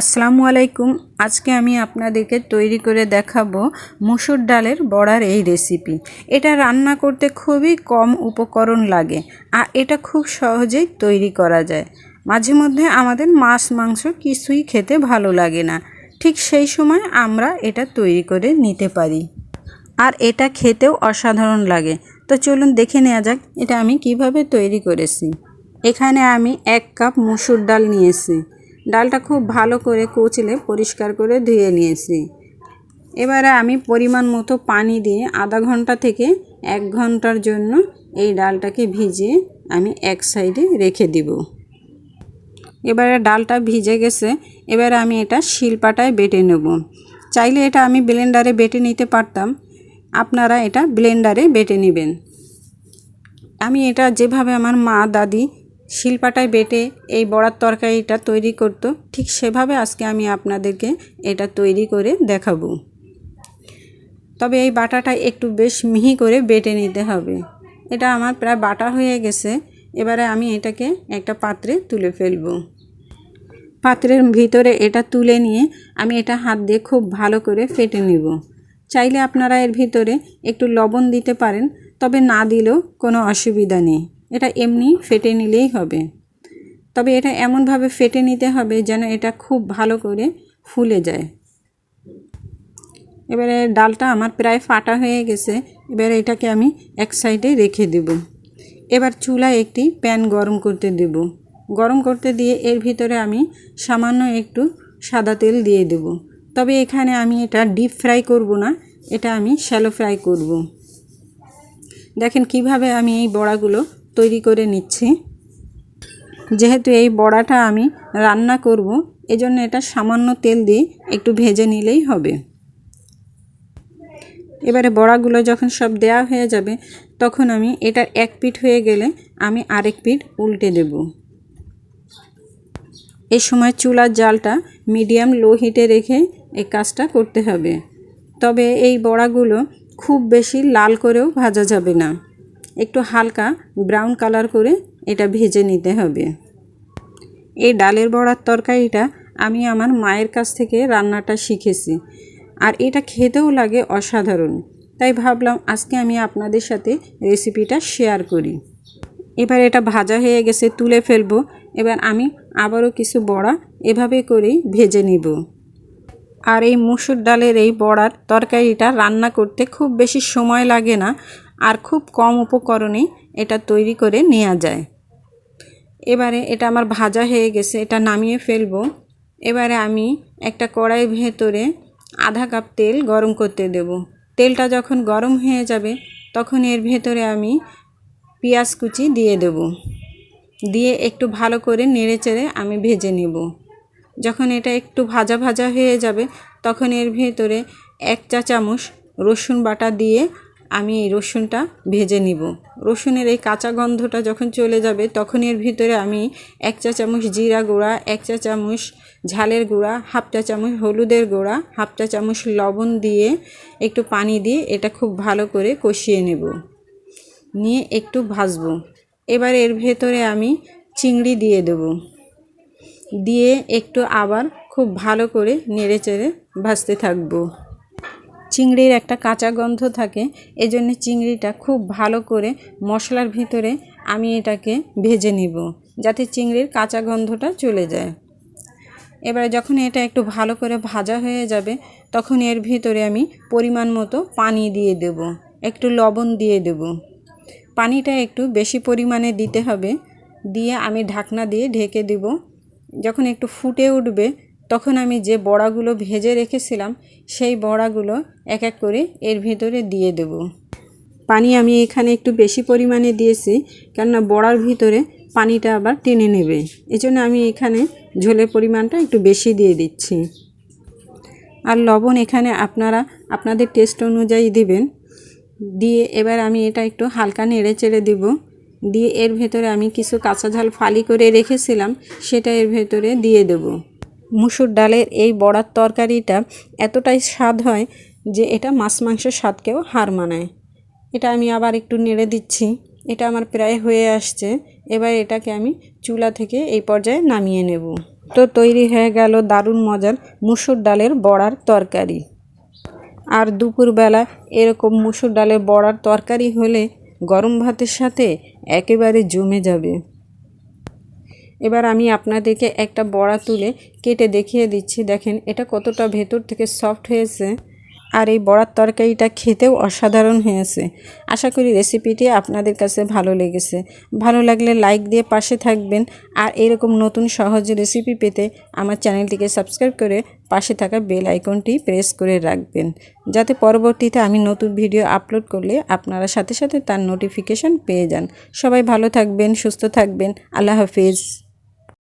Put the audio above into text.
আসসালামু আলাইকুম। আজকে আমি আপনাদেরকে তৈরি করে দেখাবো মুসুর ডালের বড়ার এই রেসিপি। এটা রান্না করতে খুবই কম উপকরণ লাগে, আর এটা খুব সহজেই তৈরি করা যায়। মাঝে মধ্যে আমাদের মাছ, মাংস কিছুই খেতে ভালো লাগে না। ঠিক সেই সময় আমরা এটা তৈরি করে নিতে পারি। আর এটা খেতেও অসাধারণ লাগে। তো চলুন দেখে নেওয়া যাক এটা আমি কীভাবে তৈরি করেছি। এখানে আমি এক কাপ মুসুর ডাল নিয়েছি। ডালটা খুব ভালো করে কুচলে পরিষ্কার করে ধুয়ে নিয়েছি। এবারে আমি পরিমাণ মতো পানি দিয়ে আধা ঘণ্টা থেকে এক ঘণ্টার জন্য এই ডালটাকে ভিজিয়ে আমি এক সাইডে রেখে দিব। এবারে ডালটা ভিজে গেছে, এবারে আমি এটা শিলপাটায় বেটে নেব। চাইলে এটা আমি ব্লেন্ডারে বেটে নিতে পারতাম, আপনারা এটা ব্লেন্ডারে বেটে নেবেন। আমি এটা যেভাবে আমার মা, দাদি শিলপাটায় বেটে এই বড়ার তরকারিটা তৈরি করতো, ঠিক সেভাবে আজকে আমি আপনাদেরকে এটা তৈরি করে দেখাবো। তবে এই বাটাটা একটু বেশ মিহি করে বেটে নিতে হবে। এটা আমার প্রায় বাটা হয়ে গেছে, এবারে আমি এটাকে একটা পাত্রে তুলে ফেলব। পাত্রের ভিতরে এটা তুলে নিয়ে আমি এটা হাত দিয়ে খুব ভালো করে ফেটে নিব। চাইলে আপনারা এর ভিতরে একটু লবণ দিতে পারেন, তবে না দিলেও কোনো অসুবিধা নেই। এটা এমনি ফেটে নিলেই হবে। তবে এটা এমনভাবে ফেটে নিতে হবে যেন এটা খুব ভালো করে ফুলে যায়। এবারে ডালটা আমার প্রায় ফাটা হয়ে গেছে, এবারে এটাকে আমি এক সাইডে রেখে দেব। এবার চুলায় একটি প্যান গরম করতে দেব। গরম করতে দিয়ে এর ভিতরে আমি সামান্য একটু সাদা তেল দিয়ে দেব। তবে এখানে আমি এটা ডিপ ফ্রাই করব না, এটা আমি শ্যালো ফ্রাই করব। দেখেন কীভাবে আমি এই বড়াগুলো তৈরি করে নিচ্ছি। যেহেতু এই বড়াটা আমি রান্না করব, এজন্য এটা সামান্য তেল দিয়ে একটু ভেজে নিলেই হবে। এবারে বড়াগুলো যখন সব দেয়া হয়ে যাবে, তখন আমি এটার এক পিঠ হয়ে গেলে আমি আরেক পিঠ উল্টে দেব। এই সময় চুলার জালটা মিডিয়াম লো হিটে রেখে এই কাজটা করতে হবে। তবে এই বড়াগুলো খুব বেশি লাল করেও ভাজা যাবে না। একটু হালকা ব্রাউন কালার করে এটা ভেজে নিতে হবে। এই ডালের বড়ার তরকারিটা আমি আমার মায়ের কাছ থেকে রান্নাটা শিখেছি আর এটা খেতেও লাগে অসাধারণ। তাই ভাবলাম আজকে আমি আপনাদের সাথে রেসিপিটা শেয়ার করি। এবার এটা ভাজা হয়ে গেছে, তুলে ফেলব। এবার আমি আবারও কিছু বড়া এভাবে করেই ভেজে নিব। আর এই মুসুর ডালের এই বড়ার তরকারিটা রান্না করতে খুব বেশি সময় লাগে না। আর খুব কম উপকরণে এটা তৈরি করে নেওয়া যায়। এবারে এটা আমার ভাজা হয়ে গেছে, এটা নামিয়ে ফেলব। এবারে আমি একটা কড়াই ভেতরে আধা কাপ তেল গরম করতে দেব। তেলটা যখন গরম হয়ে যাবে, তখন এর ভেতরে আমি পেঁয়াজ কুচি দিয়ে দেব। দিয়ে একটু ভালো করে নেড়ে চেড়ে আমি ভেজে নেব। যখন এটা একটু ভাজা ভাজা হয়ে যাবে, তখন এর ভেতরে এক চা চামচ রসুন বাটা দিয়ে আমি এই রসুনটা ভেজে নিব। রসুনের এই কাঁচা গন্ধটা যখন চলে যাবে তখন এর ভিতরে আমি এক চা চামচ জিরা গুঁড়া, এক চা চামচ ঝালের গুঁড়া, হাফ চা চামচ হলুদের গুঁড়া, হাফ চা চামচ লবণ দিয়ে একটু পানি দিয়ে এটা খুব ভালো করে কষিয়ে নেব। নিয়ে একটু ভাজবো। এবার এর ভেতরে আমি চিংড়ি দিয়ে দেব। দিয়ে একটু আবার খুব ভালো করে নেড়ে চেড়ে ভাজতে থাকব। চিংড়ির একটা কাঁচা গন্ধ থাকে, এজন্য চিংড়িটা খুব ভালো করে মশলার ভিতরে আমি এটাকে ভেজে নিব, যাতে চিংড়ির কাঁচা গন্ধটা চলে যায়। এবারে যখন এটা একটু ভালো করে ভাজা হয়ে যাবে, তখন এর ভিতরে আমি পরিমাণ মতো পানি দিয়ে দেব, একটু লবণ দিয়ে দেব। পানিটা একটু বেশি পরিমাণে দিতে হবে, দিয়ে আমি ঢাকনা দিয়ে ঢেকে দেব। যখন একটু ফুটে উঠবে তখন আমি যে বড়াগুলো ভেজে রেখেছিলাম, সেই বড়াগুলো এক এক করে এর ভেতরে দিয়ে দেব। পানি আমি এখানে একটু বেশি পরিমাণে দিয়েছি, কেননা বড়ার ভিতরে পানিটা আবার টেনে নেবে। এজন্য আমি এখানে ঝোলের পরিমাণটা একটু বেশি দিয়ে দিচ্ছি। আর লবণ এখানে আপনারা, আপনাদের টেস্ট অনুযায়ী দিবেন। দিয়ে এবার আমি এটা একটু হালকা নেড়ে চেড়ে দিব। দিয়ে এর ভেতরে আমি কিছু কাঁচা ঝাল ফালি করে রেখেছিলাম, সেটা এর ভেতরে দিয়ে দেবো। মুসুর ডালের এই বড়ার তরকারিটা এতটাই স্বাদ হয় যে এটা মাছ মাংসের স্বাদকেও হার মানায়। এটা আমি আবার একটু নেড়ে দিচ্ছি। এটা আমার প্রায় হয়ে আসছে। এবার এটাকে আমি চুলা থেকে এই পর্যায়ে নামিয়ে নেব। তো তৈরি হয়ে গেল দারুণ মজার মুসুর ডালের বড়ার তরকারি। আর দুপুরবেলা এরকম মুসুর ডালের বড়ার তরকারি হলে গরম ভাতের সাথে একেবারে জমে যাবে। এবার আমি আপনাদেরকে একটা বড়া তুলে কেটে দেখিয়ে দিচ্ছি। দেখেন, এটা কতটা ভেতর থেকে সফট হয়েছে আর এই বড়ার তরকারিটা খেতেও অসাধারণ হয়েছে। আশা করি রেসিপিটি আপনাদের কাছে ভালো লেগেছে। ভালো লাগলে লাইক দিয়ে পাশে থাকবেন আর এরকম নতুন সহজ রেসিপি পেতে আমার চ্যানেলটিকে সাবস্ক্রাইব করে পাশে থাকা বেল আইকনটি প্রেস করে রাখবেন। যাতে পরবর্তীতে আমি নতুন ভিডিও আপলোড করলে আপনারা সাথে সাথে তার নোটিফিকেশান পেয়ে যান। সবাই ভালো থাকবেন, সুস্থ থাকবেন। আল্লাহ হাফিজ।